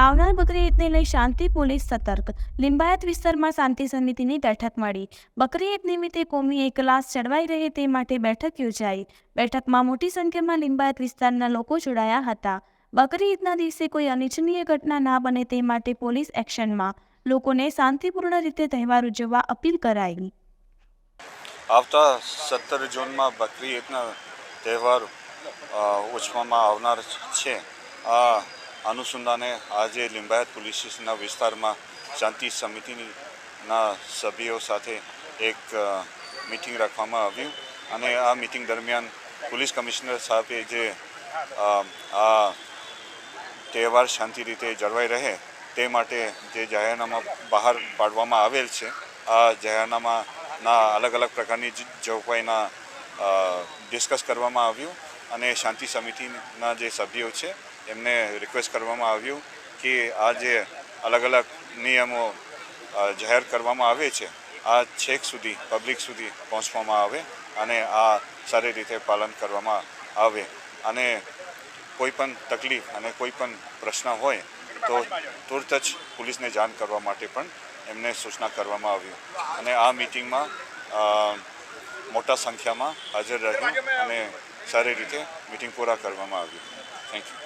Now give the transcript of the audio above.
આવનાર બકરી ઈદને લઈ શાંતિ, પોલીસ સતર્ક. લિંબાયત વિસ્તારમાં શાંતિ સમિતિની બેઠક મળી. બકરી ઈદ નિમિત્તે કોમી એકલાસ જળવાઈ રહે તે માટે બેઠક યોજાઈ. બેઠકમાં મોટી સંખ્યામાં લિંબાયત વિસ્તારના લોકો જોડાયા હતા. બકરી ઈદના દિવસે કોઈ અનિચ્છનીય ઘટના ના બને તે માટે પોલીસ એક્શનમાં. લોકોને શાંતિપૂર્ણ રીતે તહેવાર ઉજવવા અપીલ કરાઈ. આવતા સત્તર જૂનમાં બકરી ઈદના તહેવાર ઉજવવામાં આવનાર છે. આ અનુસંધાને આજે લિંબાયત પોલીસ સ્ટેશનના વિસ્તારમાં શાંતિ સમિતિના સભ્યો સાથે એક મિટિંગ રાખવામાં આવ્યું અને આ મિટિંગ દરમિયાન પોલીસ કમિશનર સાહેબે જે આ તહેવાર શાંતિ રીતે જળવાઈ રહે તે માટે જે જાહેરનામા બહાર પાડવામાં આવેલ છે, આ જાહેરનામાના અલગ અલગ પ્રકારની જોગવાઈના ડિસ્કસ કરવામાં આવ્યું. અને શાંતિ સમિતિના જે સભ્યો છે, એમને રિક્વેસ્ટ કરવામાં આવ્યું કે આ જે અલગ અલગ નિયમો જાહેર કરવામાં આવે છે, આ છેક સુધી પબ્લિક સુધી પહોંચવામાં આવે અને આ સારી રીતે પાલન કરવામાં આવે. અને કોઈ પણ તકલીફ અને કોઈ પણ પ્રશ્ન હોય તો તુરત જ પોલીસને જાણ કરવા માટે પણ એમને સૂચના કરવામાં આવ્યું અને આ મિટિંગમાં મોટા સંખ્યામાં હાજર રહ્યું અને સારી રીતે મિટિંગ પૂરા કરવામાં આવ્યું થેન્ક યુ